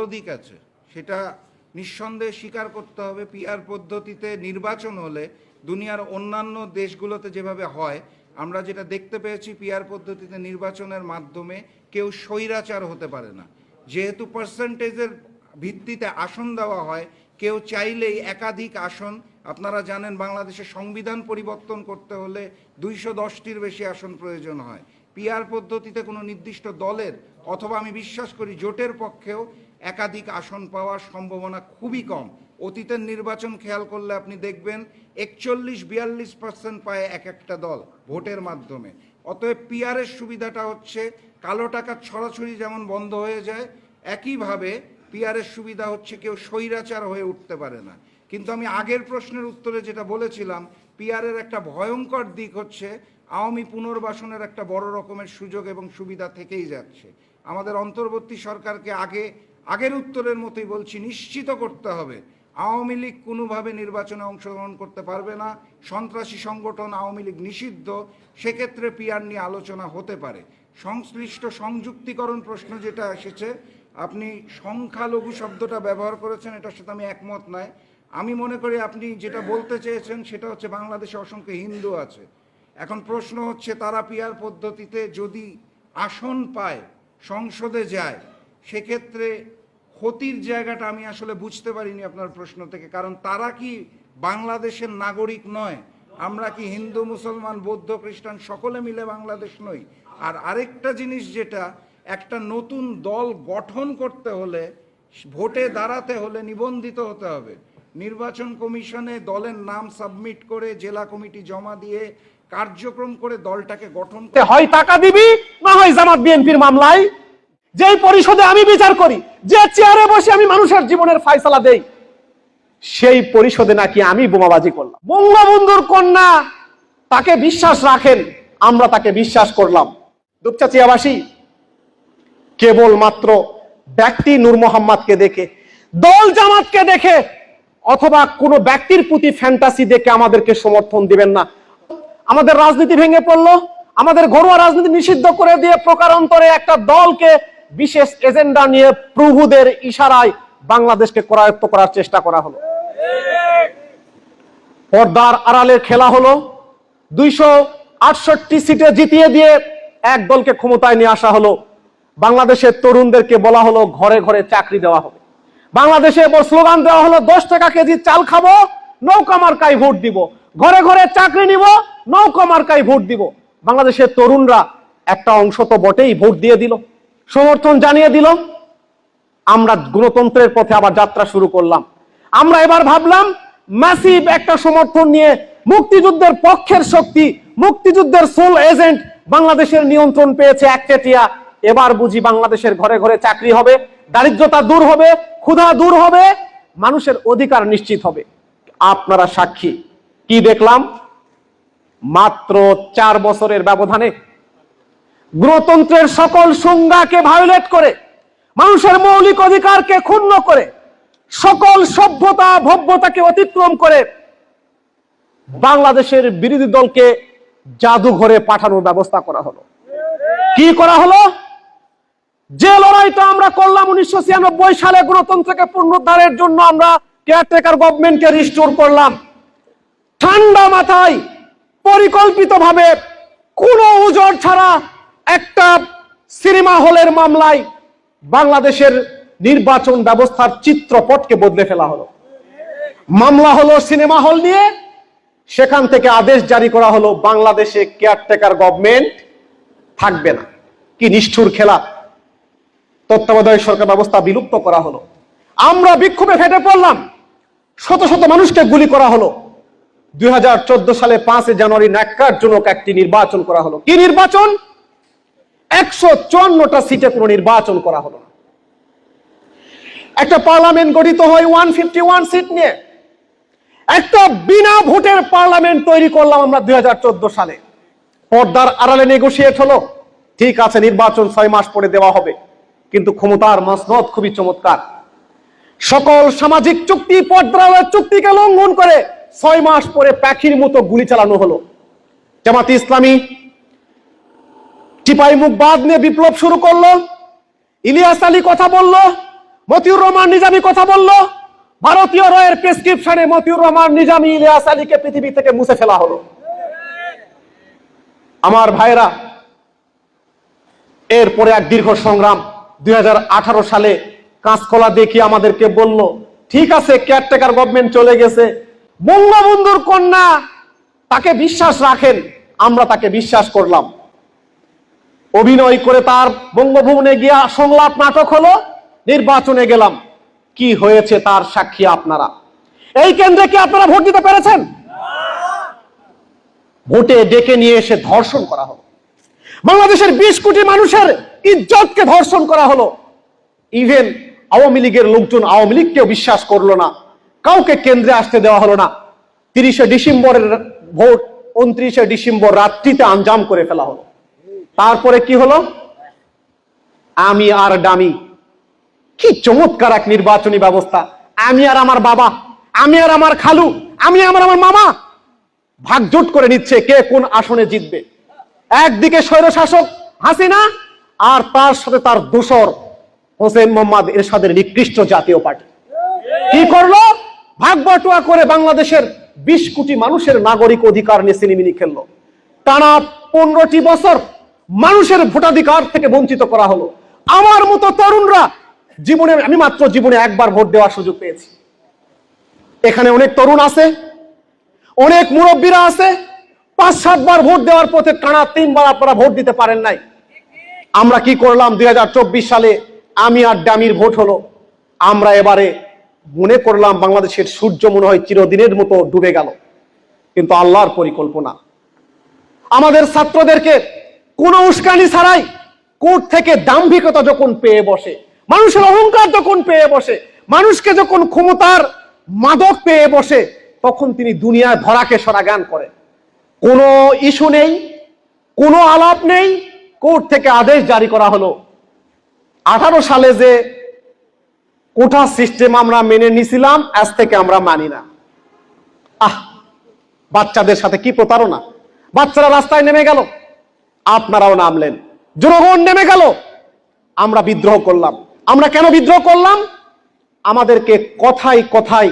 ভালো দিক আছে। সেটা নিঃসন্দেহে স্বীকার করতে হবে পিআর পদ্ধতিতে নির্বাচন হলে দুনিয়ার অন্যান্য দেশগুলোতে যেভাবে হয়, আমরা যেটা দেখতে পেয়েছি পিআর পদ্ধতিতে নির্বাচনের মাধ্যমে কেউ স্বৈরাচার হতে পারে না। যেহেতু পার্সেন্টেজের ভিত্তিতে আসন দেওয়া হয়, কেউ চাইলেই একাধিক আসন, আপনারা জানেন বাংলাদেশের সংবিধান পরিবর্তন করতে হলে দুইশো দশটির বেশি আসন প্রয়োজন হয়। পিআর পদ্ধতিতে কোনো নির্দিষ্ট দলের, অথবা আমি বিশ্বাস করি জোটের পক্ষেও একাধিক আসন পাওয়ার সম্ভাবনা খুবই কম। অতীতের নির্বাচন খেয়াল করলে আপনি দেখবেন একচল্লিশ, বিয়াল্লিশ পার্সেন্ট পায় এক একটা দল ভোটের মাধ্যমে। অতএব পিআরের সুবিধাটা হচ্ছে কালো টাকার ছড়াছড়ি যেমন বন্ধ হয়ে যায়, একইভাবে পিআরের সুবিধা হচ্ছে কেউ স্বৈরাচার হয়ে উঠতে পারে না। কিন্তু আমি আগের প্রশ্নের উত্তরে যেটা বলেছিলাম পিআরের একটা ভয়ঙ্কর দিক হচ্ছে আওয়ামী পুনর্বাসনের একটা বড় রকমের সুযোগ এবং সুবিধা থেকেই যাচ্ছে। আমাদের অন্তর্বর্তী সরকারকে আগে আগের উত্তরের মতোই বলছি, নিশ্চিত করতে হবে। আওয়ামী লীগ কোনোভাবে নির্বাচনে অংশগ্রহণ করতে পারবে না। সন্ত্রাসী সংগঠন আওয়ামী লীগ নিষিদ্ধ। সেক্ষেত্রে পিয়ার নিয়ে আলোচনা হতে পারে। সংশ্লিষ্ট সংযুক্তিকরণ প্রশ্ন যেটা এসেছে, আপনি সংখ্যালঘু শব্দটা ব্যবহার করেছেন, এটার সাথে আমি একমত নয়। আমি মনে করি আপনি যেটা বলতে চেয়েছেন, সেটা হচ্ছে বাংলাদেশে অসংখ্য হিন্দু আছে। এখন প্রশ্ন হচ্ছে, তারা পিয়ার পদ্ধতিতে যদি আসন পায়, সংসদে যায় সেক্ষেত্রে ক্ষতির জায়গাটা আমি আসলে বুঝতে পারিনি আপনার প্রশ্ন থেকে। কারণ তারা কি বাংলাদেশের নাগরিক নয়, আমরা কি হিন্দু, মুসলমান, বৌদ্ধ, খ্রিস্টান সকলে মিলে বাংলাদেশ নই। আর আরেকটা জিনিস যেটা, একটা নতুন দল গঠন করতে হলে, ভোটে দাঁড়াতে হলে নিবন্ধিত হতে হবে। নির্বাচন কমিশনে দলের নাম সাবমিট করে জেলা কমিটি জমা দিয়ে কার্যক্রম করে দলটাকে গঠন হয় টাকা দিবি, না হয় জামাত বিএনপির মামলায় যেই পরিষদে আমি বিচার করি, যে চেয়ারে বসে আমি মানুষের জীবনের ফায়সালা দেই, সেই পরিষদে নাকি আমি বোমাবাজি করলাম। বঙ্গবন্ধুর কন্যা তাকে বিশ্বাস রাখেন, আমরা তাকে বিশ্বাস করলাম। দুপচাচিয়াবাসী কেবলমাত্র ব্যক্তি নূর মোহাম্মদকে দেখে, দল জামাতকে দেখে, অথবা কোনো ব্যক্তির প্রতি ফ্যান্টাসি দেখে আমাদেরকে সমর্থন দিবেন না। আমাদের রাজনীতি ভেঙে পড়ল, আমাদের ঘরোয়া রাজনীতি নিষিদ্ধ করে দিয়ে প্রকারান্তরে একটা দলকে বিশেষ এজেন্ডা নিয়ে প্রভুদের ইশারায় বাংলাদেশকে করায়ত্ত করার চেষ্টা করা হলো। পর্দার আড়ালের খেলা হলো। দুইশো আটষট্টি সিটে জিতিয়ে দিয়ে এক দলকে ক্ষমতায় নিয়ে আসা হলো। বাংলাদেশের তরুণদেরকে বলা হলো, ঘরে ঘরে চাকরি দেওয়া হবে। বাংলাদেশে স্লোগান দেওয়া হলো, দশ টাকা কেজি চাল খাব, নৌকা মার্কায় ভোট দিব। ঘরে ঘরে চাকরি নিব, নৌকা মার্কায় ভোট দিব। বাংলাদেশের তরুণরা একটা অংশ তো বটেই ভোট দিয়ে দিল। সমর্থন জানিয়ে দিল, আমরা গণতন্ত্রের পথে আবার যাত্রা শুরু করলাম। আমরা এবার ভাবলাম ম্যাসিভ একটা সমর্থন নিয়ে মুক্তিযুদ্ধের পক্ষের শক্তি, মুক্তিযুদ্ধের সোল এজেন্ট বাংলাদেশের নিয়ন্ত্রণ পেয়েছে একচেটিয়া এবার বুঝি বাংলাদেশের ঘরে ঘরে চাকরি হবে, দারিদ্রতা দূর হবে, ক্ষুধা দূর হবে, মানুষের অধিকার নিশ্চিত হবে। আপনারা সাক্ষী। কি দেখলাম? মাত্র চার বছরের ব্যবধানে গণতন্ত্রের সকল সংজ্ঞাকে ভায়োলেট করে, মানুষের মৌলিক অধিকারকে ক্ষুণ্ণ করে, সকল সভ্যতা, ভব্যতাকে অতিক্রম করে বাংলাদেশের বিরোধী দলকে জাদুঘরে পাঠানোর ব্যবস্থা করা হলো। কি করা হলো? যে লড়াইটা আমরা করলাম উনিশশো ছিয়ানব্বই সালে গণতন্ত্রকে পুনরুদ্ধারের জন্য আমরা কেয়ারটেকার গভর্নমেন্টকে রিস্টোর করলাম। ঠান্ডা মাথায় পরিকল্পিতভাবে কোনো উজোর ছাড়া একটা সিনেমা হলের মামলায় বাংলাদেশের নির্বাচন ব্যবস্থার চিত্রপটকে বদলে ফেলা হলো। মামলা হলো সিনেমা হল নিয়ে, সেখান থেকে আদেশ জারি করা হলো বাংলাদেশে কেয়ারটেকার গভর্নমেন্ট থাকবে না। কি নিষ্ঠুর খেলা। তত্ত্বাবধায়ক সরকার ব্যবস্থা বিলুপ্ত করা হলো। আমরা বিক্ষোভে ফেটে পড়লাম। শত শত মানুষকে গুলি করা হলো। দুই হাজার চোদ্দ সালে পাঁচে জানুয়ারি ন্যাক্কারজনক একটি নির্বাচন করা হলো। কি নির্বাচন? একশো চুয়ান্নটা সিটে কোনো নির্বাচন করা হলো না। একটা পার্লামেন্ট গঠিত হয় ওয়ান ফিফটি ওয়ান সিট নিয়ে। একটা বিনা ভোটের পার্লামেন্ট তৈরি করলাম আমরা দুই হাজার চোদ্দ সালে। পর্দার আড়ালে নেগোসিয়েট হলো। ঠিক আছে, নির্বাচন ছয় মাস পরে দেওয়া হবে। কিন্তু ক্ষমতার মসনদ খুবই চমৎকার। সকল সামাজিক চুক্তি পর্দার চুক্তিকে লঙ্ঘন করে ছয় মাস পরে পাখির মতো গুলি চালানো হলো। জামাত ইসলামী টিপাই মুখ বাদ নিয়ে বিপ্লব শুরু করল। ইলিয়াস আলী কথা বলল, মতিউর রহমান নিজামী কথা বলল, ভারতীয় রয়ের প্রেসক্রিপশনে মতিউর রহমান নিজামী ইলিয়াস আলীকে পৃথিবী থেকে মুছে ফেলা হলো। আমার ভাইরা এরপরে এক দীর্ঘ সংগ্রাম দুই হাজার আঠারো সালে কাঁচকলা দেখি আমাদেরকে বলল, ঠিক আছে কেয়ারটেকার গভর্নমেন্ট চলে গেছে। বঙ্গবন্ধুর কন্যা, তাকে বিশ্বাস রাখেন, আমরা তাকে বিশ্বাস করলাম। অভিনয় করে তার বঙ্গভবনে গিয়া সংলাপ নাটক হলো, নির্বাচনে গেলাম। কি হয়েছে তার সাক্ষী আপনারা? এই কেন্দ্রে কি আপনারা ভোট দিতে পেরেছেন? ভোটে ডেকে নিয়ে এসে ধর্ষণ করা হলো। বাংলাদেশের বিশ কোটি মানুষের ইজ্জতকে ধর্ষণ করা হলো। ইভেন আওয়ামী লীগের লোকজন আওয়ামী লীগকেও বিশ্বাস করল না। কাউকে কেন্দ্রে আসতে দেওয়া হলো না। তিরিশে ডিসেম্বরের ভোট, উনত্রিশে ডিসেম্বর রাত্রিতে আঞ্জাম করে ফেলা হলো। তারপরে কি হলো? আমি আর ডামি। কি চমৎকার এক নির্বাচনী ব্যবস্থা। আমি আর আমার বাবা, আমি আর আমার খালু, আমি আমার আমার মামা। ভাগজোট করে নিচ্ছে কে কোন আসনে জিতবে। একদিকে স্বৈর শাসক হাসিনা আর তার সাথে তার দোসর হোসেন মোহাম্মদ এরশাদের নিকৃষ্ট জাতীয় পার্টি। কি করল? ভাগ বটুয়া করে বাংলাদেশের বিশ কোটি মানুষের নাগরিক অধিকার নিয়ে সিনেমিনি খেললো। টানা পনেরোটি বছর মানুষের ভোটাধিকার থেকে বঞ্চিত করা হলো। আমার মতো তরুণরা জীবনে, আমি মাত্র জীবনে একবার ভোট দেওয়ার সুযোগ পেয়েছি। এখানে অনেক তরুণ আছে, অনেক মুরব্বীরা আছে, পাঁচ সাতবার ভোট দেওয়ার পথে টানা তিনবার আপনারা ভোট দিতে পারেন নাই। আমরা কি করলাম? দুই হাজার চব্বিশ সালে আমি আর ডামির ভোট হলো। আমরা এবারে মনে করলাম বাংলাদেশের সূর্য মনে হয় চিরদিনের মতো ডুবে গেল। কিন্তু আল্লাহর পরিকল্পনা। আমাদের ছাত্রদেরকে কোনো উস্কানি ছাড়াই কোর্ট থেকে দাম্ভিকতা যখন পেয়ে বসে, মানুষের অহংকার যখন পেয়ে বসে, মানুষকে যখন ক্ষমতার মাদক পেয়ে বসে, তখন তিনি দুনিয়ার ধরাকে সরা জ্ঞান করেন কোনো ইস্যু নেই, কোনো আলাপ নেই, কোর্ট থেকে আদেশ জারি করা হলো। আঠারো সালে যে কোঠা সিস্টেম আমরা মেনে নিছিলাম, আজ থেকে আমরা মানি না। আহ, বাচ্চাদের সাথে কি প্রতারণা? বাচ্চারা রাস্তায় নেমে গেল। আপনারাও নামলেন। জনগণ নেমে গেল। আমরা বিদ্রোহ করলাম। আমরা কেন বিদ্রোহ করলাম? আমাদেরকে কথায় কথায়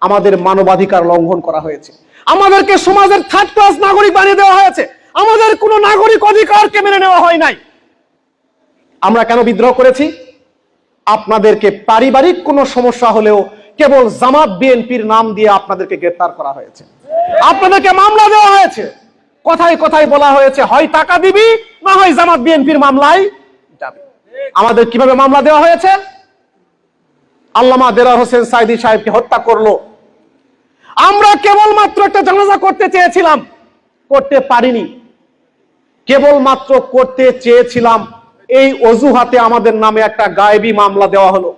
আমাদের মানবাধিকার লঙ্ঘন করা হয়েছে। আমাদেরকে সমাজের থার্ড ক্লাস নাগরিক বানিয়ে দেওয়া হয়েছে। আমাদের কোনো নাগরিক অধিকারকে মেনে নেওয়া হয় নাই। আমরা কেন বিদ্রোহ করেছি? আপনাদেরকে পারিবারিক কোনো সমস্যা হলেও কেবল জামাত বিএনপির নাম দিয়ে আপনাদেরকে গ্রেফতার করা হয়েছে। আপনাদেরকে মামলা দেওয়া হয়েছে। কথায় কথায় বলা হয়েছে, হয় টাকা দিবি না হয় জামাত বিএনপির মামলায় যাবে। আমাদের কীভাবে মামলা দেওয়া হয়েছে? আল্লামা দেরা হোসেন সাইদি সাহেবকে হত্যা করল। আমরা কেবলমাত্র একটা জানাজা করতে চেয়েছিলাম, করতে পারিনি। কেবলমাত্র করতে চেয়েছিলাম, এই অজুহাতে আমাদের নামে একটা গায়েবী মামলা দেওয়া হলো।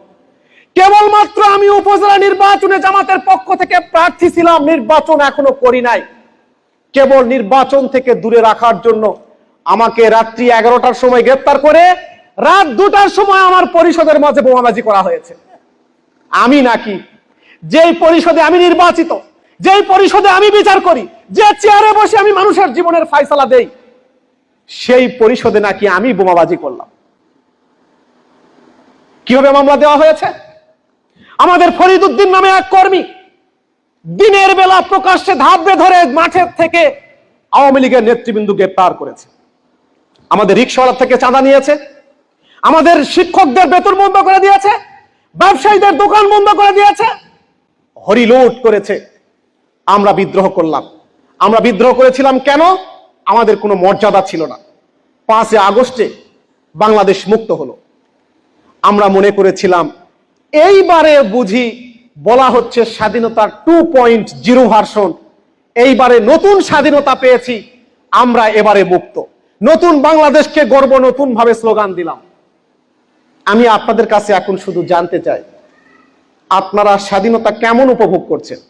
কেবলমাত্র আমি উপজেলা নির্বাচনে জামাতের পক্ষ থেকে প্রার্থী ছিলাম, নির্বাচন এখনও করি নাই। কেবল নির্বাচন থেকে দূরে রাখার জন্য আমাকে রাত্রি এগারোটার সময় গ্রেপ্তার করে রাত দুটার সময় আমার পরিষদের মাঝে বোমাবাজি করা হয়েছে। আমি নাকি যেই পরিষদে আমি নির্বাচিত, যেই পরিষদে আমি বিচার করি, যে চেয়ারে বসে আমি মানুষের জীবনের ফাইসলা দেই, সেই পরিষদে নাকি আমি বোমাবাজি করলাম। কীভাবে মামলা দেওয়া হয়েছে? আমাদের ফরিদ উদ্দিন নামে এক কর্মী দিনের বেলা প্রকাশ্যে ধাপে ধরে মাঠের থেকে আওয়ামী লীগের নেতৃবৃন্দ গ্রেপ্তার করেছে। আমাদের রিক্সাওয়ালা থেকে চাঁদা নিয়েছে। আমাদের শিক্ষকদের বেতন বন্ধ করে দিয়েছে। ব্যবসায়ীদের দোকান বন্ধ করে দিয়েছে। হরিলোট করেছে। আমরা বিদ্রোহ করলাম। আমরা বিদ্রোহ করেছিলাম কেন? আমাদের কোনো মর্যাদা ছিল না। পাঁচে আগস্টে বাংলাদেশ মুক্ত হলো। আমরা মনে করেছিলাম, এইবারে বুঝি বলা হচ্ছে স্বাধীনতার টু পয়েন্ট জিরো ভার্সন এইবারে নতুন স্বাধীনতা পেয়েছি, আমরা এবারে মুক্ত। নতুন বাংলাদেশকে গর্ব নতুন ভাবে স্লোগান দিলাম। আমি আপনাদের কাছে এখন শুধু জানতে চাই, আপনারা স্বাধীনতা কেমন উপভোগ করছেন?